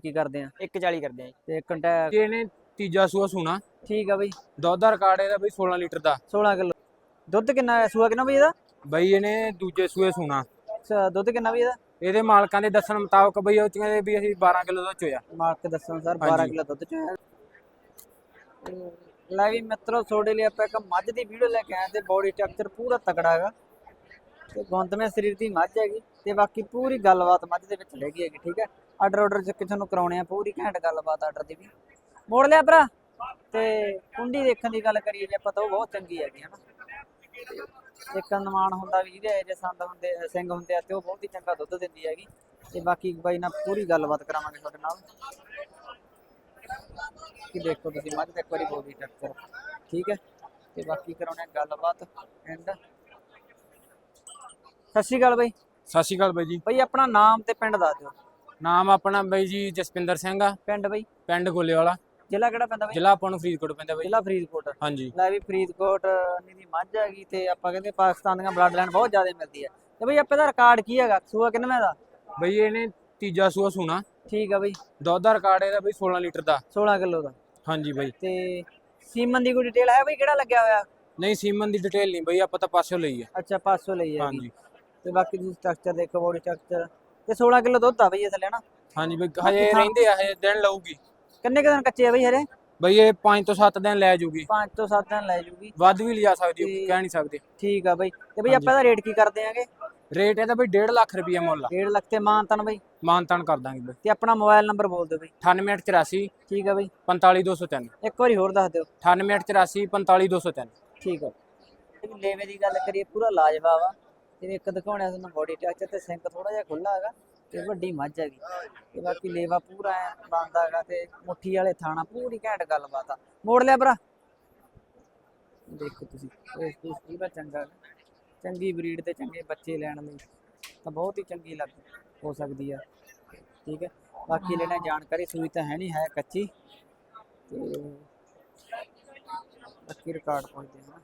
ਕੀ ਕਰਦੇ ਆ? 140 ਕਰਦੇ ਆ ਜੀ। ਤੇ ਕੰਟੈਕਟ ਜੀ ਇਹਨੇ ਤੀਜਾ ਸੂਆ ਸੂਣਾ। ਠੀਕ ਆ ਬਈ। ਦੁੱਧ ਦਾ ਰਿਕਾਰਡ ਇਹਦਾ ਬਈ 16 ਲੀਟਰ ਦਾ। 16 ਕਿਲੋ। ਦੁੱਧ ਕਿੰਨਾ ਹੈ? ਸੂਆ ਕਿੰਨਾ ਬਈ ਇਹਦਾ? ਬਈ ਇਹਨੇ ਦੂਜੇ ਸੂਏ ਸੂਣਾ। ਅੱਛਾ ਦੁੱਧ ਕਿੰਨਾ ਬਈ ਇਹਦਾ? ਇਹਦੇ ਮਾਲਕਾਂ ਦੇ ਦੱਸਣ ਮੁਤਾਬਕ ਬਈ ਉਹ ਕਹਿੰਦੇ ਵੀ ਅਸੀਂ 12 ਕਿਲੋ ਦੁੱਧ ਚੋਇਆ। ਮਾਰਕ ਦੱਸਣ ਸਰ 12 ਹਾਂਜੀ। ਕਿਲੋ ਦੁੱਧ ਚ ਹੈ ਲੈ ਵੀ ਮਿੱਤਰੋ ਤੁਹਾਡੇ ਲਈ ਆਪਾਂ ਇੱਕ ਮੱਝ ਦੀ ਵੀਡੀਓ ਲੈ ਕੇ ਆਏ ਤੇ ਬੋਡੀ ਸਟਰਕਚਰ ਪੂਰਾ ਤਕੜਾ ਹੈਗਾ। ਤੇ ਗੁੰਦਵੇਂ ਸਰੀਰ ਦੀ ਮੱਝ ਹੈਗੀ। ਤੇ ਬਾਕੀ ਪੂਰੀ ਗੱਲਬਾਤ ਮੱਝ ਦੇ ਵਿੱਚ ਹੈਗੀ ਹੈਗੀ ਠੀਕ ਹੈ? ਆਰਡਰ ਆਰਡਰ ਚ ਕਿਸੇ ਨੂੰ ਕਰਾਉਣੇ ਆ ਪੂਰੀ ਘੈਂਟ ਗੱਲਬਾਤ ਆਰਡਰ ਦੀ ਵੀ। ਮੋੜ ਲਿਆ ਭਰਾ ਤੇ ਕੁੰਡੀ ਦੇਖਣ ਦੀ ਗੱਲ ਕਰੀਏ ਜੇ ਆਪਾਂ ਤਾਂ ਉਹ ਬਹੁਤ ਚੰਗੀ ਹੈਗੀ ਹਨਾ ਤੇ ਇੱਕ ਅਨੁਮਾਨ ਹੁੰਦਾ ਵੀ ਜਿਹਦੇ ਜੇ ਸੰਦ ਹੁੰਦੇ ਸਿੰਘ ਹੁੰਦੇ ਆ ਤੇ ਉਹ ਬਹੁਤ ਹੀ ਚੰਗਾ ਦੁੱਧ ਦਿੰਦੀ ਹੈਗੀ। ਤੇ ਬਾਕੀ ਬਾਈ ਨਾਲ ਪੂਰੀ ਗੱਲਬਾਤ ਕਰਾਵਾਂਗੇ ਤੁਹਾਡੇ ਨਾਲ। ਕਿ ਦੇਖੋ ਤੁਸੀਂ ਮੱਝ ਦਾ ਇੱਕ ਵਾਰੀ ਬੋਡੀ ਟੱਕਰ ਠੀਕ ਹੈ? ਤੇ ਬਾਕੀ ਕਰਾਉਣੇ ਗੱਲਬਾਤ ਐਂਡ ਸਤਿ ਸ਼੍ਰੀ ਅਕਾਲ ਬਾਈ। ਸਤਿ ਸ਼੍ਰੀ ਅਕਾਲ ਬਈ ਜੀ। ਬਾਈ ਆਪਣਾ ਨਾਮ ਤੇ ਪਿੰਡ ਦੱਸ ਦਿਓ। ਨਾਮ ਆਪਣਾ ਬਈ ਜੀ ਜਸਪਿੰਦਰ ਸਿੰਘ ਆ। ਪਿੰਡ ਬਾਈ? ਪਿੰਡ ਗੋਲੇਵਾਲਾ। ਜ਼ਿਲ੍ਹਾ ਕਿਹੜਾ ਪੈਂਦਾ ਬਾਈ? ਜ਼ਿਲ੍ਹਾ ਆਪਾਂ ਨੂੰ ਫਰੀਦਕੋਟ ਪੈਂਦਾ ਬਈ। ਜ਼ਿਲ੍ਹਾ ਫਰੀਦਕੋਟ। ਹਾਂਜੀ। ਲੈ ਵੀ ਫਰੀਦਕੋਟ ਨੀ ਦੀ ਮੱਝ ਹੈਗੀ ਤੇ ਆਪਾਂ ਕਹਿੰਦੇ ਪਾਕਿਸਤਾਨ ਦੀਆਂ ਬਲੱਡ ਲਾਈਨ ਬਹੁਤ ਜ਼ਿਆਦਾ ਮਿਲਦੀ ਹੈ ਤੇ ਬਈ ਆਪੇ ਦਾ ਰਿਕਾਰਡ ਕੀ ਹੈਗਾ? ਸੂਆ ਕਿੰਨਵੇਂ ਦਾ? ਬਈ ਇਹਨੇ ਤੀਜਾ ਸੂਆ ਸੂਣਾ। ਠੀਕ ਆ ਬਈ। ਦੁੱਧ ਦਾ ਰਿਕਾਰਡ ਇਹਦਾ ਬਈ 16 ਲੀਟਰ ਦਾ। 16 ਕਿਲੋ ਦਾ। ਹਾਂਜੀ ਬਈ। ਤੇ ਸੀਮਨ ਦੀ ਕੋਈ ਡਿਟੇਲ ਹੈ ਬਈ ਕਿਹੜਾ ਲੱਗਿਆ ਹੋਇਆ? ਨਹੀਂ ਸੀਮਨ ਦੀ ਡਿਟੇਲ ਨਹੀਂ ਬਈ ਆਪਾਂ ਤਾਂ ਪਾਸਿਓ ਲਈ ਹੈ ਅੱਛਾ 500 ਲਈ ਹੈਗੀ ਹਾਂਜੀ। ਤੇ ਬਾਕੀ ਤੁਸੀਂ ਸਟਰਕਚਰ ਦੇਖੋ ਬੋਡੀ ਸਟਰਕਚਰ ਤੇ 16 ਕਿਲੋ ਦੁੱਧ ਆ ਬਈ ਇਹ ਥੱਲੇ ਨਾ। ਹਾਂਜੀ ਬਈ ਹਜੇ ਰਹਿੰਦੇ ਆ ਹਜੇ ਦਿਨ ਲਊਗੀ। ਕਿੰਨੇ ਕੁ ਦਿਨ ਕੱਚੇ ਆ ਬਈ ਹਰੇ ਬਈ ਇਹ 5 ਤੋਂ 7 ਦਿਨ ਲੈ ਜੂਗੀ। 5 ਤੋਂ 7 ਦਿਨ ਲੈ ਜੂਗੀ। ਵੱਧ ਵੀ ਲਿਜਾ ਸਕਦੀ ਹੈ, ਕਹਿ ਨਹੀਂ ਸਕਦੇ। ਠੀਕ ਆ ਬਈ। ਤੇ ਬਈ। ਆਪਾਂ ਇਹਦਾ ਰੇਟ ਕੀ ਕਰਦੇ ਆਂਗੇ? ਰੇਟ ਇਹਦਾ ਬਈ 1.5 ਲੱਖ ਰੁਪਏ ਮੁੱਲ ਆ। 1.5 ਲੱਖ ਤੇ ਮਾਨਤਨ ਬਈ। ਮਾਨਤਾਨ ਕਰ ਦਾਂਗੇ ਬਈ। ਤੇ ਆਪਣਾ ਮੋਬਾਈਲ ਨੰਬਰ ਬੋਲ ਦਿਓ ਬਈ। 9884 ਠੀਕ ਆ ਬਈ। 45203 ਇੱਕ ਵਾਰੀ ਹੋਰ ਦੱਸ ਦਿਓ। 9884 45203 ਠੀਕ ਆ। ਲੇਵੇ ਦੀ ਗੱਲ ਕਰੀਏ ਪੂਰਾ ਲਾਜਵਾਬ ਆ। ਤੇ ਇੱਕ ਦਿਖਾਉਣਿਆ ਤੁਹਾਨੂੰ ਬੋਡੀ ਟੈਕਚਰ ਤੇ ਸਿੰਕ ਥੋੜਾ ਜਿਹਾ ਖੁੱਲਾ ਹੈਗਾ ਤੇ ਵੱਡੀ ਮੱਝ ਹੈਗੀ। ਤੇ ਬਾਕੀ ਲੇਵਾ ਪੂਰਾ ਬੰਦ ਹੈਗਾ ਤੇ ਮੁੱਠੀ ਵਾਲੇ ਥਾਣਾ ਪੂਰੀ ਘੈਂਟ ਗੱਲਬਾਤ ਆ। ਮੋੜ ਲਿਆ ਭਰਾ। ਦੇਖੋ ਤੁਸੀਂ ਇਹ ਪੂਸ ਪੂਰਾ ਚੰਗਾ ਚੰਗੀ ਬਰੀਡ ਤੇ ਚੰਗੇ ਬੱਚੇ ਲੈਣ ਲਈ ਤਾਂ ਬਹੁਤ ਹੀ ਚੰਗੀ ਲੱਗ, ਹੋ ਸਕਦੀ ਆ। ਠੀਕ ਹੈ, ਬਾਕੀ ਲੈਣਾ ਜਾਣਕਾਰੀ ਸੂਈ ਤਾਂ ਹੈ ਨਹੀਂ, ਹੈ ਕੱਚੀ। ਤੇ ਬਾਕੀ ਰਿਕਾਰਡ ਪਹੁੰਚਦੇ ਹਾਂ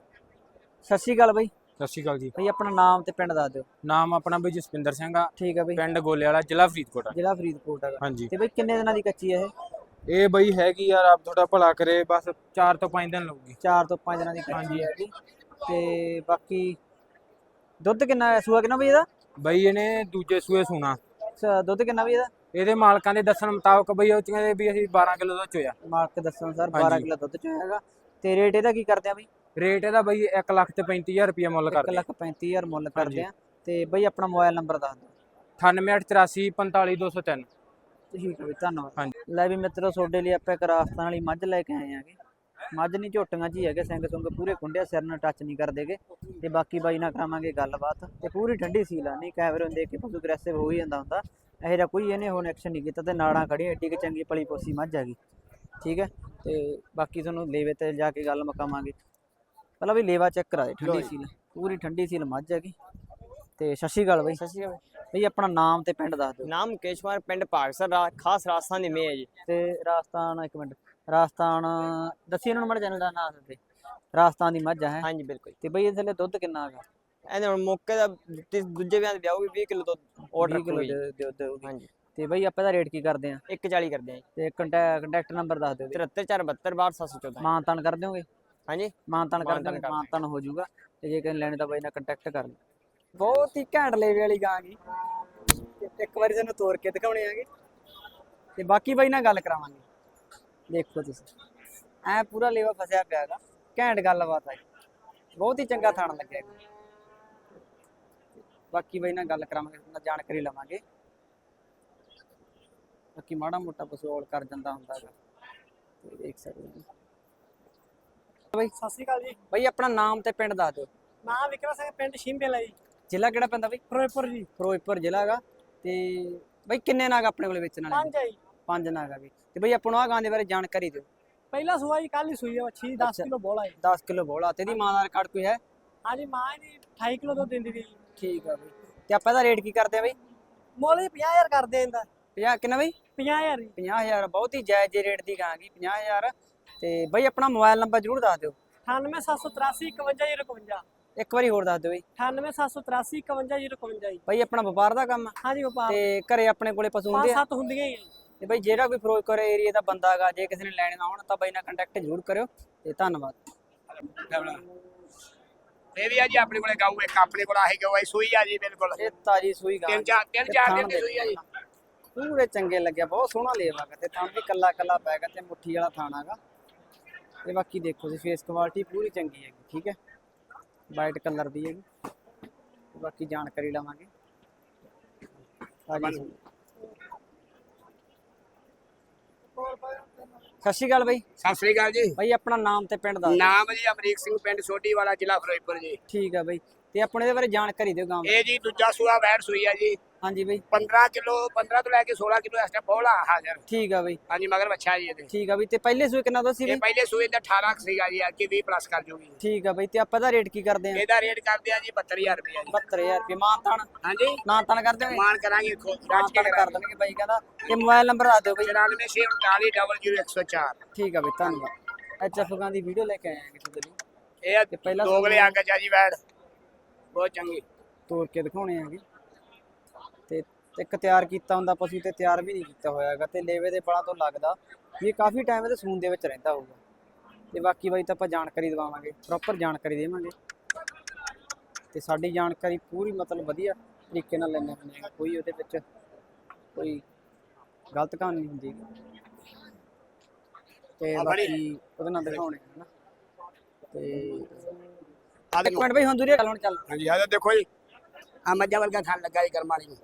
ਸਤਿ ਸ਼੍ਰੀ ਅਕਾਲ ਬਾਈ। ਸਤਿ ਸ਼੍ਰੀ ਅਕਾਲ ਜੀ। ਬਈ ਆਪਣਾ ਨਾਮ ਤੇ ਪਿੰਡ ਦੱਸ ਦਿਓ। ਨਾਮ ਆਪਣਾ ਬਈ ਜਸਪਿੰਦਰ ਸਿੰਘ ਆ। ਠੀਕ ਹੈ ਬਈ। ਪਿੰਡ ਗੋਲੇਵਾਲਾ ਜ਼ਿਲ੍ਹਾ ਫਰੀਦਕੋਟ ਆ। ਜ਼ਿਲ੍ਹਾ ਫਰੀਦਕੋਟ ਹੈਗਾ। ਹਾਂਜੀ। ਤੇ ਬਈ ਕਿੰਨੇ ਦਿਨਾਂ ਦੀ ਕੱਚੀ ਹੈ ਇਹ? ਇਹ ਬਈ ਹੈਗੀ ਯਾਰ ਆਪ ਤੁਹਾਡਾ ਭਲਾ ਕਰੇ ਬਸ 4 ਤੋਂ 5 ਦਿਨ ਲਊਗੀ। 4 ਤੋਂ 5 ਦਿਨਾਂ ਦੀ ਕੱਚੀ ਹੈਗੀ। ਤੇ ਬਾਕੀ ਦੁੱਧ ਕਿੰਨਾ ਸੂਆ ਕਿੰਨਾ ਬਈ ਇਹਦਾ? ਬਈ ਇਹਨੇ ਦੂਜੇ ਸੂਏ ਸੂਣਾ। ਦੁੱਧ ਕਿੰਨਾ ਬਈ ਇਹਦਾ? ਇਹਦੇ ਮਾਲਕਾਂ ਦੇ ਦੱਸਣ ਮੁਤਾਬਕ ਬਈ ਉਹ ਕਹਿੰਦੇ ਵੀ ਅਸੀਂ 12 ਕਿਲੋ ਦੁੱਧ ਚੋਇਆ। ਮਾਰਕ ਦੱਸਣ ਸਰ 12 ਹਾਂਜੀ। ਕਿਲੋ ਦੁੱਧ ਚ ਹੈਗਾ। ਤੇ ਰੇਟ ਇਹਦਾ ਕੀ ਕਰਦੇ ਆ ਬਈ? ਰੇਟ ਇਹਦਾ ਬਈ 1 ਲੱਖ ਤੇ 35000 ਰੁਪਏ ਮੁੱਲ 1 ਕਰਦੇ ਲੱਖ 35000 ਮੁੱਲ ਕਰਦੇ ਆ। ਤੇ ਬਈ ਆਪਣਾ ਮੋਬਾਈਲ ਨੰਬਰ ਦੱਸ ਦਿਓ। 9884 45203 ਠੀਕ ਹੈ ਬਈ ਧੰਨਵਾਦ। ਲੈ ਵੀ ਮਿੱਤਰੋ ਤੁਹਾਡੇ ਲਈ ਆਪਾਂ ਇੱਕ ਰਾਜਸਥਾਨ ਵਾਲੀ ਮੱਝ ਲੈ ਕੇ ਆਏ ਆਂਗੇ। ਮੱਝ ਨਹੀਂ ਝੋਟੀਆਂ ਜੀ ਹੈਗੇ ਸਿੰਘ ਸੁੰਗ ਪੂਰੇ ਕੁੰਡਿਆ ਸਿਰ ਨਾਲ ਟੱਚ ਨਹੀਂ ਕਰਦੇਗੇ ਤੇ ਬਾਕੀ ਬਾਈ ਨਾਲ ਕਰਾਵਾਂਗੇ ਗੱਲਬਾਤ। ਤੇ ਪੂਰੀ ਠੰਡੀ ਸੀਲ ਆ ਨਹੀਂ ਕੈਮਰੇ ਨੂੰ ਦੇਖ ਕੇ ਪਸ਼ੂ ਅਗਰੈਸਿਵ ਹੋ ਹੀ ਜਾਂਦਾ ਹੁੰਦਾ। ਇਹੋ ਜਿਹਾ ਕੋਈ ਇਹਨੇ ਹੁਣ ਐਕਸ਼ਨ ਨਹੀਂ ਕੀਤਾ ਤੇ ਨਾੜਾਂ ਖੜੀਆਂ ਏਡੀ ਕਿ ਚੰਗੀ ਪਲੀ ਪੋਸੀ ਮੱਝ ਹੈਗੀ। ਠੀਕ ਹੈ? ਤੇ ਬਾਕੀ ਤੁਹਾਨੂੰ ਲੇਵੇ ਤੇ ਜਾ ਕੇ ਗੱਲ ਮੁਕਾਵਾਂਗੇ। ਪਹਿਲਾਂ ਵੀ ਲੇਵਾ ਚੈੱਕ ਕਰਾ ਦੇ ਠੰਡੀ ਸੀਲ ਪੂਰੀ ਠੰਡੀ ਸੀਲ ਮੱਝ ਹੈਗੀ। ਤੇ ਸਤਿ ਸ਼੍ਰੀ ਅਕਾਲ ਬਾਈ। ਸਤਿ ਸ਼੍ਰੀ ਅਕਾਲ। ਬਈ ਆਪਣਾ ਨਾਮ ਤੇ ਪਿੰਡ ਦੱਸ ਦਿਓ। ਨਾਮ ਕੇਸ਼ਵਾਰ ਪਿੰਡ ਭਾਗਸਰ ਰਾ- ਖਾਸ ਰਾਜਸਥਾਨ ਦੇ ਮੇ ਹੈ ਜੀ। ਤੇ ਰਾਜਸਥਾਨ ਇੱਕ ਮਿੰਟ। ਰਾਜਸਥਾਨ ਦੱਸੀ ਇਹਨਾਂ ਨੂੰ ਮੜ ਚੈਨਲ ਦਾ ਨਾਮ ਦੱਸੇ ਰਾਜਸਥਾਨ ਦੀ ਮੱਝ ਹੈ ਹਾਂਜੀ ਬਿਲਕੁਲ। ਤੇ ਬਈ ਇਹਦੇ ਲਈ ਦੁੱਧ ਕਿੰਨਾ ਹੈਗਾ? ਇਹਨੇ ਹੁਣ ਮੌਕੇ ਦਾ ਤੀ- ਦੂਜੇ ਵਿਆਹ ਦੇ ਵਿਆਹੋਗੇ 20 ਕਿਲੋ ਤੋਂ ਆਰਡਰ 20 ਕਿਲੋ ਰੱਖੋਗੇ ਜੀ। ਦੇ ਦਿਓ ਦਿਓਗੇ। ਹਾਂਜੀ। ਤੇ ਬਈ ਆਪਾਂ ਦਾ ਰੇਟ ਕੀ ਕਰਦੇ ਆ? 140 ਕਰਦੇ ਆ ਤੇ ਕੰਟੈਕਟ ਨੰਬਰ ਦੱਸ ਦਿਓ 73472 714 ਮਾਨਤਾਨ ਕਰ ਦਿਓਗੇ? ਹਾਂਜੀ? ਮਾਨਤਾਨ ਕਰ ਦਿਆਂਗੇ। ਮਾਨਤਾਨ ਹੋ ਜਾਊਗਾ ਤੇ ਜੇ ਕਿਸੇ ਲੈਣੇ ਤਾਂ ਬਾਈ ਨਾਲ ਕੰਟੈਕਟ ਕਰ ਲਓ। ਬਹੁਤ ਹੀ ਘੈਂਟ ਲੇਵੇ ਵਾਲੀ ਗਾਂ ਗੀ ਤੇ ਇੱਕ ਵਾਰੀ ਤੁਹਾਨੂੰ ਤੋੜ ਕੇ ਦਿਖਾਉਣੇ ਆਗੇ। ਤੇ ਬਾਕੀ ਬਾਈ ਨਾਲ ਗੱਲ ਕਰਾਵਾਂਗੇ। ਦੇਖੋ ਤੁਸੀਂ। ਐ ਪੂਰਾ ਲੇਵਾ ਫਸਿਆ ਪਿਆ ਹੈਗਾ। ਘੈਂਟ ਗੱਲਬਾਤ ਹੈ ਬਹੁਤ ਹੀ ਚੰਗਾ ਥਾਣ ਲੱਗਿਆ। ਬਾਕੀ ਬਾਈ ਨਾਲ ਗੱਲ ਕਰਾਵਾਂਗੇ ਉਹਨਾਂ ਜਾਣਕਾਰੀ ਲਵਾਂਗੇ। ਬਾਕੀ ਮਾੜਾ ਮੋਟਾ ਪਸੋਲ ਕਰ ਜਾਂਦਾ ਹੁੰਦਾ ਹੈਗਾ। ਦੇਖ ਸਕਦੇ ਹੋ ਬਾਈ ਸਤਿ ਸ਼੍ਰੀ ਅਕਾਲ ਜੀ। ਬਾਈ ਆਪਣਾ ਨਾਮ ਤੇ ਪਿੰਡ ਦੱਸ ਦਿਓ। ਨਾਮ ਵਿਕਰਮ ਸਿੰਘ ਪਿੰਡ ਸ਼ਿੰਬੇਲਾ ਜੀ। ਜ਼ਿਲ੍ਹਾ ਕਿਹੜਾ ਪੈਂਦਾ ਬਾਈ? ਫਿਰੋਜ਼ਪੁਰ ਜੀ। ਫਿਰੋਜ਼ਪੁਰ ਜ਼ਿਲ੍ਹਾ ਹੈਗਾ। ਤੇ ਬਾਈ ਕਿੰਨੇ ਨਾਗ ਆਪਣੇ ਕੋਲੇ ਵੇਚਣ ਵਾਲੇ ਪੰਜ ਹੈ ਜੀ। ਪੰਜ ਨਾਗ ਹੈਗੇ ਤੇ ਬਾਈ ਆਪਾਂ ਨੂੰ ਆ ਗਾਂ ਦੇ ਬਾਰੇ ਜਾਣਕਾਰੀ ਦਿਓ। ਪਹਿਲਾ ਸੂਆ ਜੀ ਕੱਲ ਹੀ ਸੂਈ ਹੈ ਮੱਛੀ 10 ਅੱਛਾ। ਕਿਲੋ ਬੋਲਾ ਜੀ। 10 ਕਿਲੋ ਬੋਲਾ ਤੇ ਇਹਦੀ ਮਾਂ ਦਾ ਰਿਕਾਰਡ ਕੋਈ ਹੈ? ਹਾਂਜੀ ਮਾਂ ਜੀ 28 ਕਿਲੋ ਦੁੱਧ ਦਿੰਦੀ ਦੀ ਠੀਕ ਆ ਬਾਈ। ਤੇ ਆਪਾਂ ਇਹਦਾ ਰੇਟ ਕੀ ਕਰਦੇ ਆ ਬਾਈ? ਮੁੱਲ ਜੀ 50000 ਕਰਦੇ ਇਹਦਾ। 50 ਕਿੰਨਾ ਬਾਈ? 50000 ਜੀ। 50000 ਬਹੁਤ ਹੀ ਜਾਇਜ਼ ਰੇਟ ਦੀ ਗਾਂ ਗਈ। 50000 ਤੇ ਬਾਈ ਆਪਣਾ ਮੋਬਾਈਲ ਨੰਬਰ ਜ਼ਰੂਰ ਦੱਸ ਦਿਓ। 98783 51051 ਇੱਕ ਵਾਰੀ ਹੋਰ ਦੱਸ ਦਿਓ ਬਾਈ। 98783 51051 ਜੀ ਬਾਈ ਆਪਣਾ ਵਪਾਰ ਦਾ ਕੰਮ ਆ। ਹਾਂਜੀ ਵਪਾਰ। ਤੇ ਘਰੇ ਆਪਣੇ ਕੋਲੇ ਪਸ਼ੂ ਪੰਜ ਹੁੰਦੇ ਆ। ਸੱਤ ਹੁੰਦੀਆਂ ਹੀ ਆ। ਤੇ ਬਾਈ ਜਿਹੜਾ ਕੋਈ ਫਿਰੋਜ਼ਪੁਰ ਏਰੀਆ ਦਾ ਬੰਦਾ ਹੈਗਾ ਜੇ ਕਿਸੇ ਨੇ ਲੈਣੇ ਨਾ ਹੋਣ ਤਾਂ ਬਾਈ ਨਾਲ ਕੰਟੈਕਟ ਜ਼ਰੂਰ ਕਰਿਓ। ਤੇ ਧੰਨਵਾਦ। ਇਹ ਵੀ ਆ ਜੀ ਆਪਣੇ ਕੋਲੇ ਗਾਉ ਇੱਕ ਆਪਣੇ ਕੋਲ ਆਹੀ ਗਾਉ ਆਈ ਸੂਈ ਆ ਜੀ ਬਿਲਕੁਲ। ਇਹ ਤਾਜੀ ਸੂਈ ਗਾਂ ਤਿੰਨ ਚਾਰ ਤਿੰਨ ਚਾਰ ਦਿਨ ਦੀ ਸੂਈ ਆ ਜੀ। ਪੂਰੇ ਚੰਗੇ ਲੱਗਿਆ ਬਹੁਤ ਸੋਹਣਾ ਲੇਵਾ ਤੇ ਥਣ ਵੀ ਕੱਲਾ ਕੱਲਾ ਪੈ ਗਿਆ ਤੇ ਮੁੱਠੀ ਵਾਲਾ ਥਾਣਾ ਹੈਗਾ ਤੇ ਬਾਕੀ ਦੇਖੋ ਜੀ ਫੇਸ ਕੁਆਲਿਟੀ ਪੂਰੀ ਚੰਗੀ ਹੈਗੀ ਠੀਕ ਹੈ? ਵਾਈਟ ਕਲਰ ਦੀ ਹੈਗੀ। ਬਾਕੀ ਜਾਣਕਾਰੀ ਲਵਾਂਗੇ। ਸਤਿ ਸ਼੍ਰੀ ਅਕਾਲ ਬਾਈ। ਸਤਿ ਸ੍ਰੀ ਅਕਾਲ ਜੀ। ਬਾਈ ਆਪਣਾ ਨਾਮ ਤੇ ਪਿੰਡ ਦਿਓ। ਨਾਮ ਜੀ ਅਮਰੀਕ ਸਿੰਘ ਪਿੰਡ ਸੋਢੀ ਵਾਲਾ ਜ਼ਿਲ੍ਹਾ ਫਿਰੋਜ਼ਪੁਰ ਜੀ। ਠੀਕ ਆ ਬਾਈ। ਤੇ ਆਪਣੇ ਇਹਦੇ ਬਾਰੇ ਜਾਣਕਾਰੀ ਦਿਓ ਗਾਂ ਇਹ ਜੀ ਦੂਜਾ ਸੂਆ ਵੈੜ ਸੂਈ ਆ ਜੀ। ਹਾਂਜੀ ਬਾਈ। 15 ਕਿਲੋ 15 ਤੋਂ ਲੈ ਕੇ 16 ਕਿਲੋ ਇਸ ਟਾਈਮ ਬੋਲਾ ਹਾਜ਼ਰ ਠੀਕ ਆ ਬਾਈ। ਹਾਂਜੀ ਮਗਰ ਬੱਚਾ ਜੀ ਇਹਦੇ। ਠੀਕ ਆ ਬਾਈ ਤੇ ਪਹਿਲੇ ਸੂਏ ਕਿੰਨਾ ਦੋ ਸੀ ਇਹ ਬਾਈ? ਪਹਿਲੇ ਸੂਏ ਦਾ 18 ਕੁ ਸੀਗਾ ਜੀ ਅੱਜ 20 ਪਲੱਸ ਕਰ ਜੂਗੀ ਠੀਕ ਆ ਬਾਈ ਤੇ ਆਪਾਂ ਦਾ ਰੇਟ ਕੀ ਕਰਦੇ ਆ? ਇਹਦਾ ਰੇਟ ਕਰਦੇ ਆ ਜੀ 72000 ਰੁਪਏ ਜੀ। 72000 ਰੁਪਏ ਮਾਨਤਾਨ ਹਾਂਜੀ। ਮਾਨਤਾਨ ਕਰ ਦਿਓਗੇ ਮਾਨ ਕਰਾਂਗੇ ਖੋ ਰੱਜ ਕੇ ਕਰ ਦੇਣਗੇ ਬਾਈ ਕਹਿੰਦਾ। ਤੇ ਮੋਬਾਈਲ ਨੰਬਰ ਦੱਸ ਦਿਓ ਬਾਈ। 9449000104 ਠੀਕ ਆ ਬਾਈ ਧੰਨਵਾਦ। ਐਚ ਐਫ ਦੀ ਵੀਡੀਓ ਲੈ ਕੇ ਆਏ ਆ ਦੇ ਲਈ ਇਹ ਪਹਿਲਾ ਦੋਗਲੇ ਅੰਗ ਚਾ ਜੀ ਵੈੜ ਬਹੁਤ ਚੰਗੀ। ਤੋੜ ਕੇ ਦਿਖਾਉਣੇ ਆਗੇ। ਤੇ ਇੱਕ ਤਿਆਰ ਕੀਤਾ ਹੁੰਦਾ ਪਸ਼ੂ ਤੇ ਤਿਆਰ ਵੀ ਨਹੀਂ ਕੀਤਾ ਹੋਇਆ ਹੈਗਾ ਤੇ ਲੇਵੇ ਦੇ ਬਲਾਂ ਤੋਂ ਲੱਗਦਾ ਵੀ ਇਹ ਕਾਫੀ ਟਾਈਮ ਇਹਦੇ ਸੂਨ ਦੇ ਵਿੱਚ ਰਹਿੰਦਾ ਹੋਊਗਾ। ਤੇ ਬਾਕੀ ਬਾਈ ਤਾਂ ਆਪਾਂ ਜਾਣਕਾਰੀ ਦਵਾਵਾਂਗੇ ਪ੍ਰੋਪਰ ਜਾਣਕਾਰੀ ਦੇਵਾਂਗੇ। ਤੇ ਸਾਡੀ ਜਾਣਕਾਰੀ ਪੂਰੀ ਮਤਲਬ ਵਧੀਆ ਤਰੀਕੇ ਨਾਲ ਲੈਣੇ ਹੁੰਦੇ ਆ ਕੋਈ ਉਹਦੇ ਵਿੱਚ ਕੋਈ ਗਲਤ ਕਹਾਣੀ ਨਹੀਂ ਹੁੰਦੀ ਤੇ ਬਾਕੀ ਉਹਦੇ ਨਾਲ ਦਿਖਾਉਣੇ ਆ ਨਾ ਤੇ ਆ ਇੱਕ ਮਿੰਟ ਬਈ ਹੁਣ ਦੂਰੀ ਗੱਲ ਹੁਣ ਚੱਲ। ਹਾਂਜੀ ਆ ਦੇਖੋ ਜੀ। ਆ ਮੱਝਾਂ ਵਰਗਾ ਖਾਣ ਲੱਗਾ ਜੀ ਕਰਮਾਲੀ ਨੂੰ।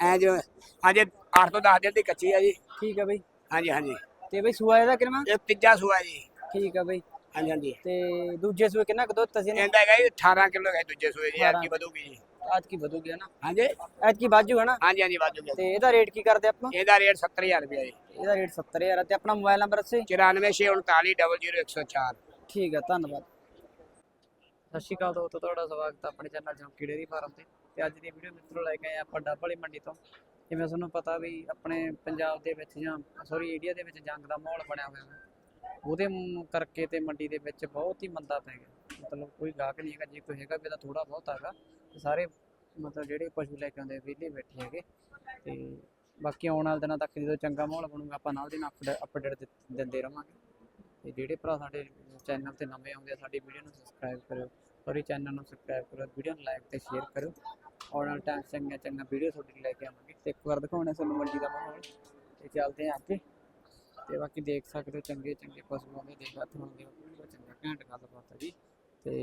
ਐ ਜੋ ਅਜੇ 8 ਤੋਂ 10 ਦਿਨ ਦੀ ਕੱਚੀ ਆ ਜੀ। ਠੀਕ ਆ ਬਈ। ਹਾਂਜੀ ਹਾਂਜੀ। ਤੇ ਬਈ ਸੂਆ ਇਹਦਾ ਕਿੰਨਾ? ਇਹ ਤੀਜਾ ਸੂਆ ਜੀ। ਠੀਕ ਆ ਬਈ। ਹਾਂਜੀ ਹਾਂਜੀ। ਤੇ ਦੂਜੇ ਸੂਏ ਕਿੰਨਾ ਕੁ ਦੁੱਧ ਤਸੀਂ ਇਹਦਾ ਹੈਗਾ ਜੀ 18 ਕਿਲੋ ਹੈ ਦੂਜੇ ਸੂਏ ਜੀ 18 ਅੱਜ ਕੀ ਵਧੂਗੀ ਜੀ। ਅੱਜ ਕੀ ਵਧੂ ਗਿਆ ਨਾ ਹਾਂਜੀ। ਅੱਜ ਕੀ ਬਾਜੂ ਹੈ ਨਾ ਹਾਂਜੀ ਹਾਂਜੀ ਗਿਆ ਤੇ ਇਹਦਾ ਰੇਟ ਕੀ ਕਰਦੇ ਆਪਾਂ? ਇਹਦਾ ਰੇਟ 70000 ਰੁਪਏ ਜੀ। ਇਹਦਾ ਰੇਟ 70000 ਹੈ ਤੇ ਆਪਣਾ ਮੋਬਾਈਲ ਨੰਬਰ ਦੱਸੇ 9469400104 ਠੀਕ ਆ ਧੰਨਵਾਦ। ਸਤਿ ਸ਼੍ਰੀ ਅਕਾਲ ਦੋਸਤੋ ਤੁਹਾਡਾ ਸਵਾਗਤ ਹੈ ਆਪਣੇ ਚੈਨਲ ਚੌਂਕੀ ਡੇਰੀ ਫਾਰਮ ਤੇ। ਤੇ ਅੱਜ ਦੀ ਵੀਡੀਓ ਮਿੱਤਰੋ ਲੈ ਕੇ ਆਏ ਆਪਾਂ ਡੱਬ ਵਾਲੀ ਮੰਡੀ ਤੋਂ। ਜਿਵੇਂ ਤੁਹਾਨੂੰ ਪਤਾ ਵੀ ਆਪਣੇ ਪੰਜਾਬ ਦੇ ਵਿੱਚ ਜਾਂ ਸੌਰੀ ਇੰਡੀਆ ਦੇ ਵਿੱਚ ਜੰਗ ਦਾ ਮਾਹੌਲ ਬਣਿਆ ਹੋਇਆ ਹੈ। ਉਹਦੇ ਕਰਕੇ ਤੇ ਮੰਡੀ ਦੇ ਵਿੱਚ ਬਹੁਤ ਹੀ ਮੰਦਾ ਪੈ ਗਿਆ। ਮਤਲਬ ਕੋਈ ਗਾਹਕ ਨਹੀਂ ਹੈਗਾ, ਜੇ ਕੋਈ ਹੈਗਾ ਵੀ ਤਾਂ ਥੋੜਾ ਬਹੁਤ ਹੈਗਾ। ਤੇ ਸਾਰੇ ਮਤਲਬ ਜਿਹੜੇ ਪਸ਼ੂ ਲੈ ਕੇ ਆਉਂਦੇ ਵਿਹਲੇ ਬੈਠੇ ਹੈਗੇ। ਤੇ ਬਾਕੀ ਆਉਣ ਵਾਲੇ ਦਿਨਾਂ ਤੱਕ ਜਦੋਂ ਚੰਗਾ ਮਾਹੌਲ ਬਣੂਗਾ, ਆਪਾਂ ਨਾਲ ਦੀ ਨਾਲ ਅਪਡੇਟ ਦਿੰਦੇ ਰਵਾਂਗੇ। ਤੇ ਜਿਹੜੇ ਭਰਾ ਸਾਡੇ ਚੈਨਲ ਤੇ ਨਵੇਂ ਆਉਂਦੇ ਆ, ਸਾਡੀ ਵੀਡੀਓ ਨੂੰ ਸਬਸਕ੍ਰਾਈਬ ਕਰਿਓ। ਸੌਰੀ ਚੈਨਲ ਨੂੰ ਸਬਸਕ੍ਰਾਈਬ ਕਰੋ ਵੀਡੀਓ ਨੂੰ ਲਾਈਕ ਤੇ ਸ਼ੇਅਰ ਕਰੋ ਆਉਣ ਵਾਲੇ ਟਾਈਮ ਚੰਗੀਆਂ ਚੰਗਾ ਵੀਡੀਓ ਤੁਹਾਡੇ ਲਈ ਲੈ ਕੇ ਆਵਾਂਗੇ। ਤੇ ਇੱਕ ਵਾਰ ਦਿਖਾਉਣਾ ਤੁਹਾਨੂੰ ਮੰਡੀ ਦਾ ਮਾਹੌਲ। ਤੇ ਚੱਲਦੇ ਹਾਂ ਅੱਗੇ। ਤੇ ਬਾਕੀ ਦੇਖ ਸਕਦੇ ਹੋ ਚੰਗੇ ਚੰਗੇ ਪਸੂਆਂ ਦੇ ਦੇਖ ਹੱਥ ਹੁੰਦੇ ਉਹ ਚੰਗਾ ਘੈਂਟ ਗੱਲਬਾਤ ਹੈ ਜੀ। ਤੇ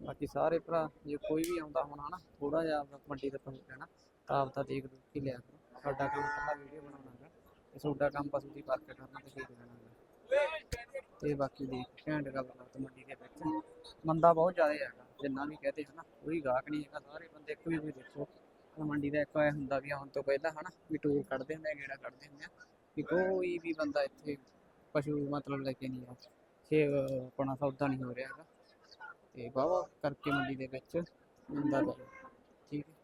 ਬਾਕੀ ਸਾਰੇ ਭਰਾ, ਜੇ ਕੋਈ ਵੀ ਆਉਂਦਾ ਹੋਣਾ ਨਾ ਥੋੜਾ ਜਿਹਾ ਆਪਦਾ ਮੰਡੀ ਦਾ ਪਸ਼ੂ ਲੈਣਾ ਤਾਂ ਆਪਦਾ ਦੇਖ ਦੁੱਖ ਕੇ ਲਿਆ ਕਰੋ। ਸਾਡਾ ਕੰਮ ਇਕੱਲਾ ਵੀਡੀਓ ਬਣਾਉਣਾ ਹੈਗਾ। ਤੇ ਤੁਹਾਡਾ ਕੰਮ ਪਸ਼ੂ ਦੀ ਪਾਰਕ ਕਰਨਾ ਤੇ ਖਰੀਦ ਲੈਣਾ ਤੇ ਬਾਕੀ ਦੇਖ, ਘੈਂਟ ਗੱਲਬਾਤ ਮੰਡੀ ਦੇ ਵਿੱਚ। ਮੰਦਾ ਬਹੁਤ ਜ਼ਿਆਦਾ ਹੈਗਾ। ਜਿੰਨਾ ਵੀ ਕਹਤੇ ਹਨਾ, ਕੋਈ ਗਾਹਕ ਨਹੀਂ ਹੈਗਾ, ਸਾਰੇ ਬੰਦੇ ਕੋਈ ਦੇਖੋ ਮੰਡੀ ਦਾ ਇੱਕ ਐ ਹੁੰਦਾ ਵੀ ਆਉਣ ਤੋਂ ਪਹਿਲਾਂ ਹਨਾ, ਵੀ ਟੂਰ ਕੱਢਦੇ ਹੁੰਦੇ ਆ, ਗੇੜਾ ਕੱਢਦੇ ਹੁੰਦੇ ਆ, ਵੀ ਕੋਈ ਵੀ ਬੰਦਾ ਇੱਥੇ ਪਸ਼ੂ ਮਤਲਬ ਲੈ ਕੇ ਨਹੀਂ ਆ ਛੇ ਆਪਣਾ ਸੌਦਾ ਨਹੀਂ ਹੋ ਰਿਹਾ ਹੈਗਾ, ਤੇ ਵਾਹਵਾ ਕਰਕੇ ਮੰਡੀ ਦੇ ਵਿੱਚ ਮੰਦਾ ਪਿਆ ਠੀਕ ਹੈ।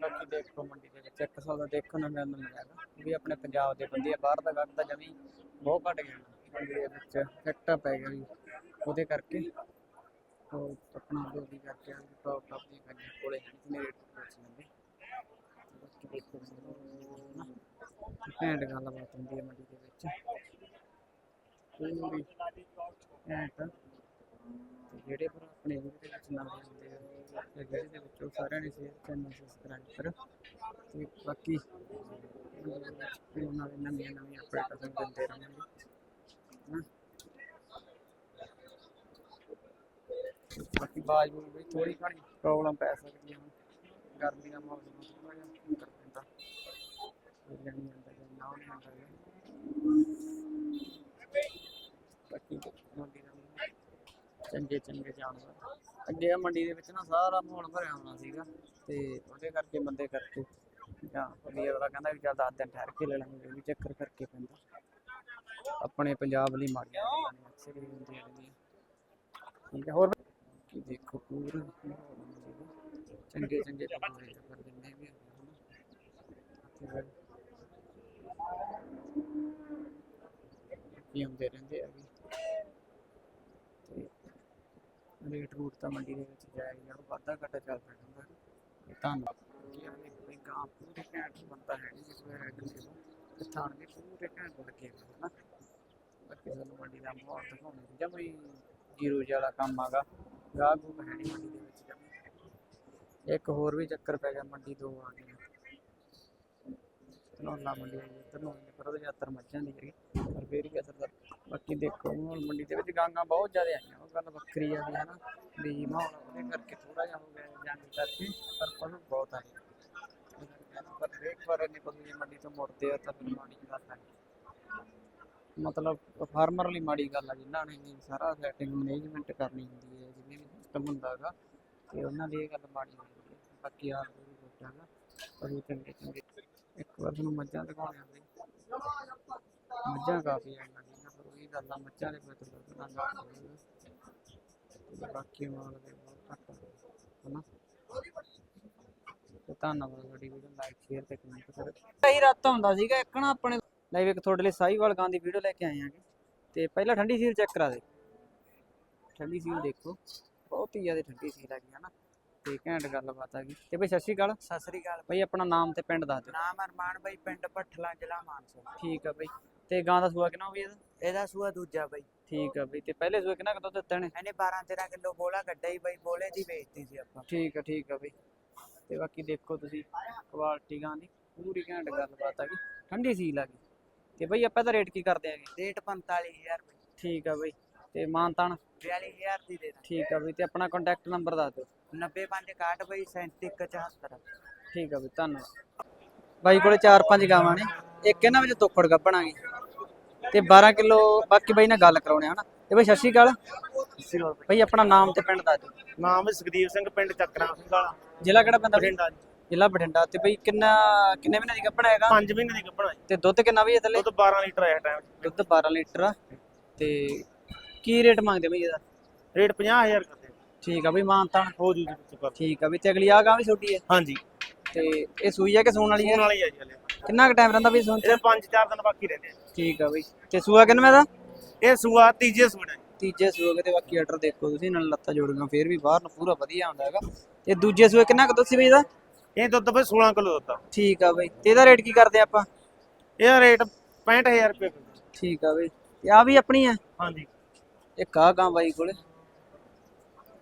ਬਾਕੀ ਦੇਖੋ ਮੰਡੀ ਦੇ ਵਿੱਚ ਇੱਕ ਸੌਦਾ ਦੇਖਣ ਨੂੰ ਮਿਲਣ ਮਿਲਿਆ ਹੈਗਾ, ਵੀ ਆਪਣੇ ਪੰਜਾਬ ਦੇ ਬੰਦੇ ਆ, ਬਾਹਰ ਦਾ ਗਾਹਕ ਦਾ ਜਮੀ ਬਹੁਤ ਘਟ ਗਿਆ, ਮੰਡੀ ਦੇ ਵਿੱਚ ਫੈਕਟਰ ਪੈ ਗਿਆ ਵੀ, ਉਹਦੇ ਕਰਕੇ ਉਹ ਆਪਣਾ ਜੋ ਵੀ ਕਰਕੇ ਟੌਪ ਟੌਪ ਦੀਆਂ ਗੱਡੀਆਂ ਕੋਲੇ ਜਿੰਨੇ ਰੇਟ ਤੇ ਵੇਚ ਦੇਖੋ ਨਾ, ਘੈਂਟ ਗੱਲਬਾਤ ਹੁੰਦੀ ਹੈ ਮੰਡੀ ਦੇ ਵਿੱਚ। ਪੂਰੀ ਘੈਂਟ। ਜਿਹੜੇ ਭਰਾ ਆਪਣੇ ਵੀਡੀਓ ਦੇ ਵਿੱਚ ਨਵੇਂ ਆਉਂਦੇ ਆ ਜਿਹੜੇ ਦੇ ਵਿੱਚੋਂ ਸਾਰਿਆਂ ਨੇ ਸ਼ੇਅਰ ਚੈਨਲ ਸਬਸਕ੍ਰਾਈਬ ਕਰੋ। ਤੇ ਬਾਕੀ ਉਹਨਾਂ ਦੇ ਨਵੀਆਂ ਨਵੀਆਂ ਅਪਡੇਟਾਂ ਦਿੰਦੇ ਰਹਾਂਗੇ। ਨਾ ਬਾਕੀ ਬਾਜ ਨੂੰ ਵੀ ਥੋੜੀ ਘਣੀ ਪ੍ਰੋਬਲਮ ਪੈ ਸਕਦੀ ਹੈ ਗਰਮੀ ਦਾ ਮੌਸਮ ਥੋੜਾ ਜਿਹਾ ਕਰ ਪੈਂਦਾ ਜਾਨੀ ਜਾਂਦਾ ਨਾ ਨਹੀਂ ਆਉਂਦਾ ਬਾਕੀ ਮੰਡੀ ਦਾ ਚੰਗੇ ਚੰਗੇ ਜਾਨਵਰ। ਅੱਗੇ ਮੰਡੀ ਦੇ ਵਿੱਚ ਨਾ ਸਾਰਾ ਮਾਹੌਲ ਭਰਿਆ ਹੋਣਾ ਸੀਗਾ, ਤੇ ਉਹਦੇ ਕਰਕੇ ਬੰਦੇ ਕਰਕੇ ਜਾਂ ਵੀ ਅਗਲਾ ਕਹਿੰਦਾ ਵੀ ਚੱਲ 10 ਦਿਨ ਠਹਿਰ ਕੇ ਲੈ ਲਾਂਗੇ ਵੀ ਚੱਕਰ ਕਰਕੇ ਪੈਂਦਾ। ਆਪਣੇ ਪੰਜਾਬ ਲਈ ਮਾੜੀਆਂ ਗੱਲਾਂ ਨੇ ਹੁੰਦੀਆਂ ਰਹਿੰਦੀਆਂ ਠੀਕ ਹੈ, ਹੋਰ ਕੀ ਦੇਖੋ ਪੂਰਾ ਮਾਹੌਲ ਮੰਡੀ ਦਾ। ਚੰਗੇ ਚੰਗੇ ਪਕੌੜੇ ਪਰ ਜਿੰਨੇ ਵੀ ਹੁੰਦੇ ਕੀ ਹੁੰਦੇ ਰਹਿੰਦੇ ਆ ਵੀ ਤੇ ਰੇਟ ਰੂਟ ਤਾਂ ਮੰਡੀ ਦੇ ਵਿੱਚ ਜਾਇਆ ਵਾਧਾ ਘਟਾ ਚੱਲਦਾ ਰਹਿੰਦਾ ਧੰਨਵਾਦ। ਕੀ ਆ ਇੱਕ ਗਾਂ ਪੂਰੀ ਘੈਂਟ ਬੰਦਾ ਹੈ ਜਿਸ ਵੇਲੇ ਹੈ ਕਿਸੇ ਨੂੰ ਥਾਣ ਵੀ ਪੂਰੇ ਘੈਂਟ ਲੱਗੇ ਹਨਾ ਬਾਕੀ ਤੁਹਾਨੂੰ ਮੰਡੀ ਦਾ ਮਾਹੌਲ ਦਿਖਾਉਂਦੇ ਜਮਈ ਜੀਰੋ ਜਿਹਾ ਕੰਮ ਆਗਾ। ਗਾਹ ਗੂਹ ਹੈ ਨਹੀਂ ਮੰਡੀ ਦੇ ਵਿੱਚ ਜਮੀ ਇੱਕ ਹੋਰ ਵੀ ਚੱਕਰ ਪੈ ਗਿਆ ਮੰਡੀ ਦੋ ਆ ਗਏ ਧਨੌਲਾ ਮੰਡੀ ਆ ਧਨੌਲੇ ਪਰ ਉਹਦੇ ਜ਼ਿਆਦਾਤਰ ਮੱਝਾਂ ਦੀ ਹੈਗੀ, ਪਰ ਫੇਰ ਵੀ ਅਸਰ ਬਾਕੀ ਦੇਖੋ ਮਾਹੌਲ ਮੰਡੀ ਦੇ ਵਿੱਚ ਗਾਂਗਾ ਬਹੁਤ ਜ਼ਿਆਦਾ ਆਈਆਂ ਉਹ ਗੱਲ ਵੱਖਰੀ ਆ ਵੀ ਹਨਾ, ਵੀ ਮਾਹੌਲ ਉਹਦੇ ਕਰਕੇ ਥੋੜਾ ਜਿਹਾ ਹੋ ਗਿਆ ਜੰਗ ਕਰਕੇ, ਪਰ ਪਸ਼ੂ ਬਹੁਤ ਆਏ ਪਰ ਇੱਕ ਵਾਰ ਨਹੀਂ ਪਸ਼ੂ ਜੀ ਮੰਡੀ ਤੋਂ ਮੁੜਦੇ ਆ ਤਾਂ ਫਿਰ ਮਾੜੀ ਗੱਲ ਹੈ ਮਤਲਬ ਫਾਰਮਰ ਲਈ ਮਾੜੀ ਗੱਲ ਆ, ਜਿਨ੍ਹਾਂ ਨੇ ਸਾਰਾ ਸੈਟਿੰਗ ਮੈਨੇਜਮੈਂਟ ਕਰਨੀ ਹੁੰਦੀ ਹੈ। ਸਿਸਟਮ ਹੁੰਦਾ ਹੈਗਾ ਤੇ ਉਹਨਾਂ ਲਈ ਇਹ ਗੱਲ ਮਾੜੀ ਹੁੰਦੀ ਹੈ ਬਾਕੀ ਆ ਹੈਗਾ ਪਸ਼ੂ ਚੰਗੇ ਚੰਗੇ। ਇੱਕ ਵਾਰ ਤੁਹਾਨੂੰ ਮੱਝਾਂ ਦਿਖਾਉਣੇ ਆ ਬਈ। ਮੱਝਾਂ ਕਾਫੀ ਆ ਇਹਨਾਂ ਦੀਆਂ ਪਰ ਉਹੀ ਗੱਲ ਆ ਮੱਝਾਂ ਦੇ ਵਿੱਚ ਦਾ। ਤੇ ਬਾਕੀ ਮਾਲ ਦੇ ਬਹੁਤ ਘੱਟ ਹਨਾ? ਤੇ ਧੰਨਵਾਦ ਤੁਹਾਡੀ ਵੀਡੀਓ ਲਾਈਕ ਸ਼ੇਅਰ ਤੇ ਕਮੈਂਟ ਕਰੋ। ਕਈ ਰਾਤ ਹੁੰਦਾ ਸੀਗਾ ਇੱਕ ਨਾ ਆਪਣੇ ਲਾਈਵ ਇੱਕ ਤੁਹਾਡੇ ਲਈ ਸਾਈਵਾਲ ਗਾਂ ਦੀ ਵੀਡੀਓ ਲੈ ਕੇ ਆਏ ਆਂਗੇ। ਤੇ ਪਹਿਲਾਂ ਠੰਡੀ ਸੀਲ ਚੈੱਕ ਕਰਾ ਦੇ। ਠੰਡੀ ਸੀਲ ਦੇਖੋ। ਬਹੁਤ ਹੀ ਜ਼ਿਆਦਾ ਠੰਡੀ ਸੀਲ ਹੈਗੀ ਹਨਾ ਤੇ ਘੈਂਟ ਗੱਲਬਾਤ ਆ ਗਈ ਤੇ ਬਈ ਸਤਿ ਸ਼੍ਰੀ ਅਕਾਲ। ਸਤਿ ਸ੍ਰੀ ਅਕਾਲ ਬਈ ਆਪਣਾ ਨਾਮ ਤੇ ਪਿੰਡ ਦੱਸ ਦਿਓ। ਨਾਮ ਅਰਮਾਨ ਬਾਈ ਪਿੰਡ ਭੱਠਲਾ ਜ਼ਿਲ੍ਹਾ ਮਾਨਸਾ। ਠੀਕ ਆ ਬਈ। ਤੇ ਗਾਂ ਦਾ ਸੂਆ ਕਿੰਨਾ ਵੀ ਇਹਦਾ? ਇਹਦਾ ਸੂਆ ਦੂਜਾ ਬਾਈ। ਠੀਕ ਆ ਬਈ। ਤੇ ਪਹਿਲੇ ਸੂਏ ਕਿੰਨਾ ਕੁ ਦੁੱਧ ਦਿੱਤਾ ਨੇ ਇਹਨੇ 12 13 ਕਿਲੋ ਬੋਲਾ ਕੱਢਿਆ ਹੀ ਬਾਈ ਬੋਲੇ ਦੀ ਵੇਚਤੀ ਸੀ ਆਪਾਂ। ਠੀਕ ਆ ਠੀਕ ਆ ਬਈ। ਤੇ ਬਾਕੀ ਦੇਖੋ ਤੁਸੀਂ ਕੁਆਲਿਟੀ ਗਾਂ ਦੀ। ਪੂਰੀ ਘੈਂਟ ਗੱਲਬਾਤ ਆ ਗਈ ਠੰਡੀ ਸੀਲ ਆ ਗਈ ਤੇ ਬਈ ਆਪਾਂ ਦਾ ਰੇਟ ਕੀ ਕਰਦੇ ਆਗੇ ਰੇਟ 45000 ਬਾਈ। ਠੀਕ ਆ ਬਈ। ਤੇ ਮਾਨਤਾਨ? 42000 ਦੀ ਦੇ ਦਾਂ ਠੀਕ ਆ ਬਈ ਤੇ ਆਪਣਾ ਕੰਟੈਕਟ ਨੰਬਰ ਦੱਸ ਦਿਓ। 9561 ਬਾਈ 3774 ਠੀਕ ਆ ਬਈ ਧੰਨਵਾਦ। ਬਾਈ ਕੋਲੇ 4-5 ਗਾਵਾਂ ਨੇ ਇੱਕ ਇਹਨਾਂ ਵਿੱਚ ਤੋਕੜ ਗੱਭਣਾਗੀ ਤੇ 12 ਕਿਲੋ ਬਾਕੀ ਬਾਈ ਨਾਲ ਗੱਲ ਕਰਾਉਣੇ ਹਨਾ। ਤੇ ਬਈ ਸਤਿ ਸ਼੍ਰੀ ਅਕਾਲ। ਬਈ। ਆਪਣਾ ਨਾਮ ਤੇ ਪਿੰਡ ਦੱਸ ਦਿਓ। ਨਾਮ ਹੈ ਸੁਖਦੀਪ ਸਿੰਘ ਪਿੰਡ ਚੱਕਰਾਂ ਸਿੰਘ ਵਾਲਾ। ਜ਼ਿਲ੍ਹਾ ਕਿਹੜਾ ਪੈਂਦਾ? ਬਠਿੰਡਾ ਜੀ। ਜ਼ਿਲ੍ਹਾ ਬਠਿੰਡਾ। ਤੇ ਬਈ ਕਿੰਨਾ ਕਿੰਨੇ ਮਹੀਨੇ ਦੀ ਗੱਭਣ ਹੈਗਾ? 5 ਮਹੀਨੇ ਦੀ ਗੱਭਣਾ ਤੇ ਦੁੱਧ ਕਿੰਨਾ ਬਈ ਇਹ ਥੱਲੇ ਦੁੱਧ 12 ਲੀਟਰ ਆਇਆ ਟਾਈਮ ਦੁੱਧ 12 ਲੀਟਰ ਆ। ਤੇ ਕੀ ਰੇਟ ਮੰਗਦੇ ਬਈ ਇਹਦਾ? ਰੇਟ 50000 ਕਰਦੇ ਠੀਕ ਆ ਬਈ ਮਾਨਤਾਨ ਹੋ ਜੂ ਜੀ ਵਿੱਚ ਕਰ ਠੀਕ ਆ ਬਈ ਤੇ ਅਗਲੀ ਆ ਗਾਂ ਵੀ ਛੋਟੀ ਹੈ ਹਾਂਜੀ। ਤੇ ਇਹ ਸੂਈ ਆ ਕਿ ਸੂਣ ਵਾਲੀ ਹੈ ਸੂਣ ਵਾਲੀ ਆ ਜੀ ਹਲੇ। ਕਿੰਨਾ ਕੁ ਟਾਈਮ ਰਹਿੰਦਾ ਬਈ ਸੂਣ ਚ? ਇਹਦੇ 5-4 ਦਿਨ ਬਾਕੀ ਰਹਿੰਦੇ ਆ। ਠੀਕ ਆ ਬਈ। ਤੇ ਸੂਆ ਕਿੰਨਾ ਦਾ? ਇਹ ਸੂਆ ਤੀਜੇ ਸੂਣਾ ਤੀਜੇ ਸੂਏ ਤੇ ਬਾਕੀ ਆਰਡਰ ਦੇਖੋ ਤੁਸੀਂ ਨਾਲ ਲੱਤਾਂ ਜੋੜੀਆਂ ਫੇਰ ਵੀ ਬਾਹਰ ਨੂੰ ਪੂਰਾ ਵਧੀਆ ਆਉਂਦਾ ਹੈਗਾ। ਤੇ ਦੂਜੇ ਸੂਏ ਕਿੰਨਾ ਕੁ ਦੁੱਧ ਸੀ ਬਈ ਇਹਦਾ? ਇਹ ਦੁੱਧ ਬਈ 16 ਕਿਲੋ ਦੁੱਧ ਆ। ਠੀਕ ਆ ਬਈ। ਤੇ ਇਹਦਾ ਰੇਟ ਕੀ ਕਰਦੇ ਆਪਾਂ? ਇਹਦਾ ਰੇਟ 65000 ਰੁਪਏ। ਠੀਕ ਆ ਬਈ। ਤੇ ਆ ਵੀ ਆਪਣੀ ਆ? ਹਾਂਜੀ। ਇੱਕ ਆ ਗਾਂ ਬਾਈ ਕੋਲੇ?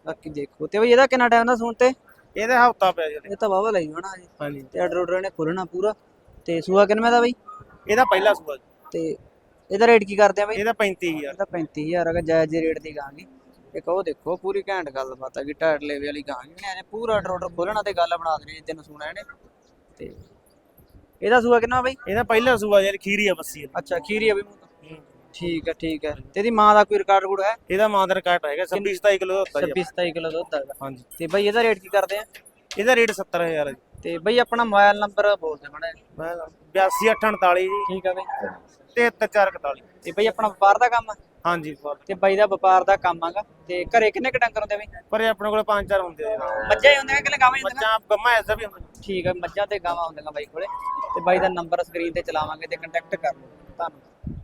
ਬਾਕੀ ਦੇਖੋ। ਤੇ ਬਈ ਇਹਦਾ ਕਿੰਨਾ ਟਾਈਮ ਦਾ ਸੂਣ ਤੇ? ਇਹਦਾ ਹਫਤਾ ਪਿਆ ਜੀ। ਇਹ ਤਾਂ ਵਾਵਾ ਲਈ ਹੋਣਾ ਜੀ। ਹਾਂਜੀ। ਤੇ ਆਰਡਰ ਆਰਡਰ ਨੇ ਖੋਲਣਾ ਪੂਰਾ। ਤੇ ਸੂਆ ਕਿੰਨਾ ਦਾ ਬਈ? ਇਹਦਾ ਪਹਿਲਾ ਸੂਆ ਜੀ। ਤੇ ਇਹਦਾ ਰੇਟ ਕੀ ਕਰਦੇ ਆ ਬਈ? ਇਹਦਾ 35000 ਇਹਦਾ 35000 ਹੈਗਾ ਜਾਇਜ਼ ਜਿਹੇ ਰੇਟ ਦੀ ਗਾਂ ਗੀ ਇੱਕ ਉਹ ਦੇਖੋ ਪੂਰੀ ਘੈਂਟ ਗੱਲਬਾਤ ਆ ਕਿ ਟਾਇਰ ਲੈਵੇ ਵਾਲੀ ਗਾਂ ਗੀ ਇਹਨੇ ਪੂਰਾ ਆਰਡਰ ਆਰਡਰ ਖੋਲਣਾ ਤੇ ਗੱਲ ਬਣਾ ਦੇਣੀ ਜਿੱਦਨ ਸੁਣਾ ਇਹਨੇ। ਤੇ ਇਹਦਾ ਸੂਆ ਕਿੰਨਾ ਬਈ? ਇਹਦਾ ਪਹਿਲਾ ਸੂਆ ਯਾਰ ਖੀਰੀ ਆ ਬੱਸੀ। ਅੱਛਾ ਖੀਰੀ ਆ ਬਈ ਮੂੰਹ ਠੀਕ ਹੈ ਠੀਕ ਹੈ ਤੇ ਇਹਦੀ ਮਾਂ ਦਾ ਕੋਈ ਰਿਕਾਰਡ ਰੂਡ ਹੈ? ਇਹਦਾ ਮਾਦਰ ਕਾਟ ਹੈਗਾ 26 27 ਕਿਲੋ ਦਾ ਹੁੰਦਾ ਜੀ 26 27 ਕਿਲੋ ਦੁੱਧ ਹੈਗਾ ਹਾਂਜੀ। ਤੇ ਬਈ ਇਹਦਾ ਰੇਟ ਕੀ ਕਰਦੇ ਆ? ਇਹਦਾ ਰੇਟ 70000 ਹੈ ਜੀ। ਤੇ ਬਈ ਆਪਣਾ ਮੋਬਾਈਲ ਨੰਬਰ ਬੋਲ ਦੇ ਮੜਾ ਮੈਂ 82848 ਜੀ। ਠੀਕ ਹੈ ਬਈ। 73441 ਤੇ ਬਈ ਆਪਣਾ ਵਪਾਰ ਦਾ ਕੰਮ ਆ? ਹਾਂਜੀ ਤੇ ਬਾਈ ਦਾ ਵਪਾਰ ਦਾ ਕੰਮ ਆਗਾ। ਤੇ ਘਰੇ ਕਿੰਨੇ ਕ ਡੰਗਰ ਹੁੰਦੇ ਬਈ? ਪਰ ਆਪਣੇ ਕੋਲ ਪੰਜ ਚਾਰ ਹੁੰਦੇ ਆ। ਮੱਝਾਂ ਹੀ ਹੁੰਦੀਆਂ ਕਿ ਗਾਵਾਂ ਹੀ ਹੁੰਦੀਆਂ? ਮੱਝਾਂ ਗੰਮਾ ਐਸਾ ਵੀ ਹੁੰਦਾ। ਠੀਕ ਹੈ ਮੱਝਾਂ ਤੇ ਗਾਵਾਂ ਹੁੰਦੀਆਂ ਬਾਈ ਕੋਲੇ। ਤੇ ਬਾਈ ਦਾ ਨੰਬਰ ਸਕਰੀਨ ਤੇ ਚਲਾਵਾਂਗੇ ਤੇ ਕੰਟੈਕਟ ਕਰ ਲਓ। ਧੰਨਵਾਦ।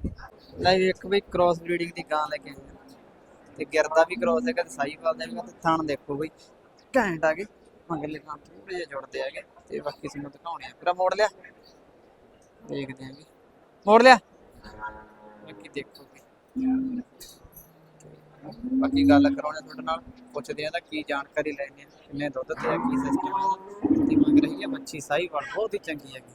ਲੈ ਇੱਕ ਬਈ ਕ੍ਰਾਸ ਬਰੀਡਿੰਗ ਦੀ ਗਾਂ ਲੈ ਕੇ ਆਏ ਹਾਂ। ਤੇ ਗਿਰਦਾ ਵੀ ਕ੍ਰਾਸ ਹੈਗਾ ਤੇ ਸਾਈਵਾਲ ਦਾ ਵੀ ਹੈਗਾ ਤੇ ਥਣ ਦੇਖੋ ਬਈ, ਘੈਂਟ ਆ ਗਏ। ਮਗਰਲੇ ਥਣ ਥੋੜੇ ਜਿਹਾ ਜੁੜਦੇ ਹੈਗੇ ਤੇ ਬਾਕੀ ਤੁਹਾਨੂੰ ਦਿਖਾਉਣੇ ਆ। ਪੂਰਾ ਮੋੜ ਲਿਆ? ਦੇਖਦੇ ਆਂਗੇ ਮੋੜ ਲਿਆ? ਬਾਕੀ ਦੇਖੋ ਬਈ ਤੇ ਬਾਕੀ ਗੱਲ ਕਰਾਉਣੇ ਤੁਹਾਡੇ ਨਾਲ, ਪੁੱਛਦੇ ਆ ਤਾਂ ਕੀ ਜਾਣਕਾਰੀ ਲੈਣੀ ਆ, ਕਿੰਨੇ ਦੁੱਧ ਤੇ ਆ, ਕੀ ਸਿਸਟਮ ਹੈ ਤੇ ਮੰਗ ਰਹੀ ਹੈ ਮੱਛੀ ਸਾਈਵਾਲ ਬਹੁਤ ਹੀ ਚੰਗੀ ਹੈਗੀ।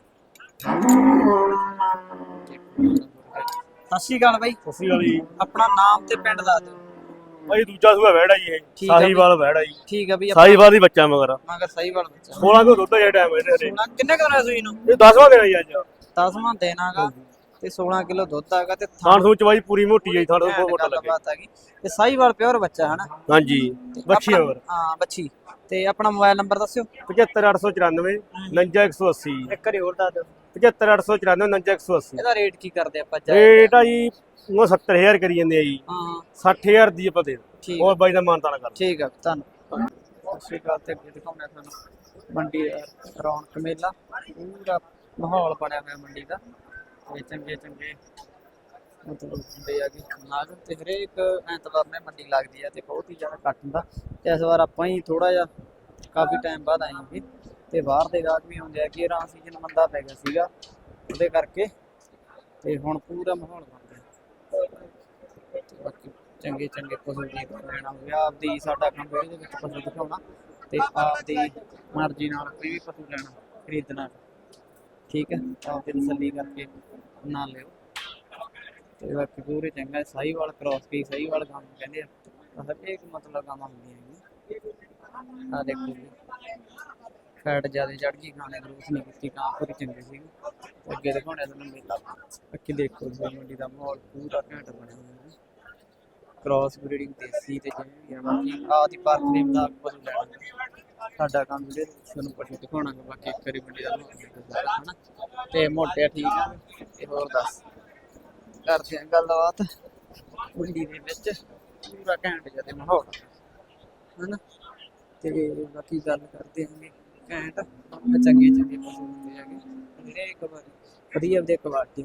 ਸਤਿ ਸ਼੍ਰੀ ਅਕਾਲ ਬਾਈ। ਸਸੀ ਵਾਲੀ ਆਪਣਾ ਨਾਮ ਤੇ ਪਿੰਡ ਦੱਸ ਦਿਓ। ਭਾਈ ਦੂਜਾ ਸੂਆ ਵਹਿੜਾ ਜੀ ਇਹ। ਠੀਕ ਆ ਬਈ। ਸਾਹੀਵਾਲ ਵਹਿੜਾ ਜੀ। ਠੀਕ ਆ ਬਈ ਸਾਹੀਵਾਲ ਦੀ ਬੱਚਾ ਮਗਰ। ਮਗਰ ਸਾਈਵਾਲ ਬੱਚਾ। 16 ਕਿਲੋ ਦੁੱਧ ਹੈ ਟਾਈਮ ਇਹਦੇ। ਸੋਨਾ ਕਿੰਨੇ ਕੁ ਦਿਨਾਂ ਸੂਈ ਨੂੰ? ਇਹ 10ਵਾਂ ਦਿਨ ਹੈ ਜੀ ਅੱਜ। 10ਵਾਂ ਦਿਨ ਆਗਾ ਤੇ 16 ਕਿਲੋ ਦੁੱਧ ਆਗਾ ਤੇ ਥਾਣ ਸੂਚ ਬਾਈ ਪੂਰੀ ਮੋਟੀ ਹੈ ਥਾਣ ਤੋਂ ਬਹੁਤ ਮੋਟਾ ਲੱਗੇ। ਗੱਲਬਾਤ ਹੈਗੀ ਤੇ ਸਾਈਵਾਲ ਪਿਓਰ ਬੱਚਾ ਹਨਾ? ਹਾਂਜੀ। ਤੇ ਬੱਚੀ ਆਪਣਾ- ਮਗਰ ਹਾਂ ਬੱਚੀ। ਤੇ ਆਪਣਾ ਮੋਬਾਈਲ ਨੰਬਰ ਦੱਸਿਓ। 75894 59180 ਇੱਕ ਵਾਰੀ ਹੋਰ ਦੱਸ ਦਿਓ। 75894 59180 ਇਹਦਾ ਰੇਟ ਕੀ ਕਰਦੇ ਆਪਾਂ ਜਾਇਜ਼? ਰੇਟ ਆ ਜੀ ਉਹ 70000 ਕਰੀ ਜਾਂਦੇ ਆ ਜੀ। ਹਾਂ। ਹਾਂ 60000 ਦੀ ਆਪਾਂ ਦੇ ਦਿੰਦੇ। ਠੀਕ ਹੋਰ ਬਾਈ ਦਾ ਮਾਨਤਾਨਾ ਕਰ ਠੀਕ ਆ ਧੰਨਵਾਦ ਸਤਿ ਸ਼੍ਰੀ ਅਕਾਲ ਤੇ ਅੱਗੇ ਦਿਖਾਉਂਦੇ ਆ ਤੁਹਾਨੂੰ ਮੰਡੀ ਦਾ ਰੌਣਕ ਮੇਲਾ। ਪੂਰਾ ਮਾਹੌਲ ਬਣਿਆ ਹੋਇਆ ਮੰਡੀ ਦਾ। ਤੇ ਚੰਗੇ ਚੰਗੇ ਮਤਲਬ ਹੁੰਦੇ ਆ ਕਿ ਨਾਗ ਤੇ ਹਰੇਕ ਐਤਵਾਰ ਨੇ ਮੰਡੀ ਲੱਗਦੀ ਆ ਤੇ ਬਹੁਤ ਹੀ ਜ਼ਿਆਦਾ ਘੱਟ ਹੁੰਦਾ। ਤੇ ਇਸ ਵਾਰ ਆਪਾਂ ਹੀ ਥੋੜਾ ਜਿਹਾ ਕਾਫੀ ਟਾਈਮ ਬਾਅਦ ਆਏ ਹਾਂ ਤੇ ਬਾਹਰ ਦੇ ਗਾਹਕ ਵੀ ਹੁੰਦੇ ਆ ਕਿ ਰਾਂ ਸੀਜ਼ਨ ਮੰਦਾ ਪੈ ਗਿਆ ਸੀਗਾ, ਉਹਦੇ ਕਰਕੇ ਤੇ ਹੁਣ ਪੂਰਾ ਮਾਹੌਲ ਬਣ ਗਿਆ। ਬਾਕੀ ਚੰਗੇ ਚੰਗੇ ਪਸ਼ੂ ਦੇਖ ਲੈਣਾ ਹੋਵੇ, ਆਪਦੀ ਸਾਡਾ ਕੰਮ ਇਹਦੇ ਵਿੱਚ ਪਸ਼ੂ ਦਿਖਾਉਣਾ ਤੇ ਆਪਦੀ ਮਰਜ਼ੀ ਨਾਲ ਕੋਈ ਵੀ ਪਸ਼ੂ ਲੈਣਾ, ਖਰੀਦਣਾ। ਠੀਕ ਹੈ? ਆਪਦੀ ਤਸੱਲੀ ਕਰਕੇ ਨਾ ਲਿਓ। ਤੇ ਬਾਕੀ ਪੂਰੇ ਚੰਗਾ ਸਾਈਵਾਲ ਕ੍ਰਾਸ ਕੀ ਸਾਈਵਾਲ ਗਾਂ ਨੂੰ ਕਹਿੰਦੇ ਆ। ਹਰੇਕ ਮਤਲਬ ਗਾਂ ਹੁੰਦੀਆਂ ਆ ਦੇਖੋ ਫੈਟ ਜ਼ਿਆਦਾ ਚੜ ਗਈ ਖਾਣੇ ਗਰੂਸ ਨਹੀਂ ਕੀਤੀ ਕਾਂ ਪੂਰੀ ਚੰਗੀ ਸੀ ਅੱਗੇ ਦਿਖਾਉਣੇ ਤੁਹਾਨੂੰ ਮੇਲਾ ਅੱਗੇ ਦੇਖੋ ਜੀ, ਮੰਡੀ ਦਾ ਮਾਹੌਲ ਪੂਰਾ ਘੈਂਟ ਬਣਿਆ ਹੋਇਆ ਹੈ ਕ੍ਰਾਸ ਬਰੀਡਿੰਗ ਦੇਸੀ ਤੇ ਜਿਵੇਂ ਵੀ ਆ ਦੀ ਪਾਰਕ ਦੇ ਮੁਤਾਬਕ ਪਸ਼ੂ ਲੈਣਾ। ਸਾਡਾ ਕੰਮ ਜਿਹੜੇ ਤੁਹਾਨੂੰ ਪਸ਼ੂ ਦਿਖਾਉਣਾ ਬਾਕੀ ਇੱਕ ਵਾਰੀ ਮੰਡੀ ਦਾ ਹਨਾ। ਤੇ ਮੋਟੇ ਠੀਕ ਆ। ਤੇ ਹੋਰ ਦੱਸ, ਕਰਦੇ ਆ ਗੱਲਬਾਤ। ਮੰਡੀ ਦੇ ਵਿੱਚ ਪੂਰਾ ਘੈਂਟ ਜਿਹਾ ਮਾਹੌਲ, ਹਨਾ। ਤੇ ਬਾਕੀ ਗੱਲ ਕਰਦੇ ਹਾਂ ਘੈਂਟ ਚੰਗੇ ਚੰਗੇ ਪਸ਼ੂ ਹੁੰਦੇ ਹੈਗੇ। ਜਿਹੜੇ ਇੱਕ ਵਾਰੀ ਵਧੀਆ ਵਧੀਆ ਕੁਆਲਿਟੀ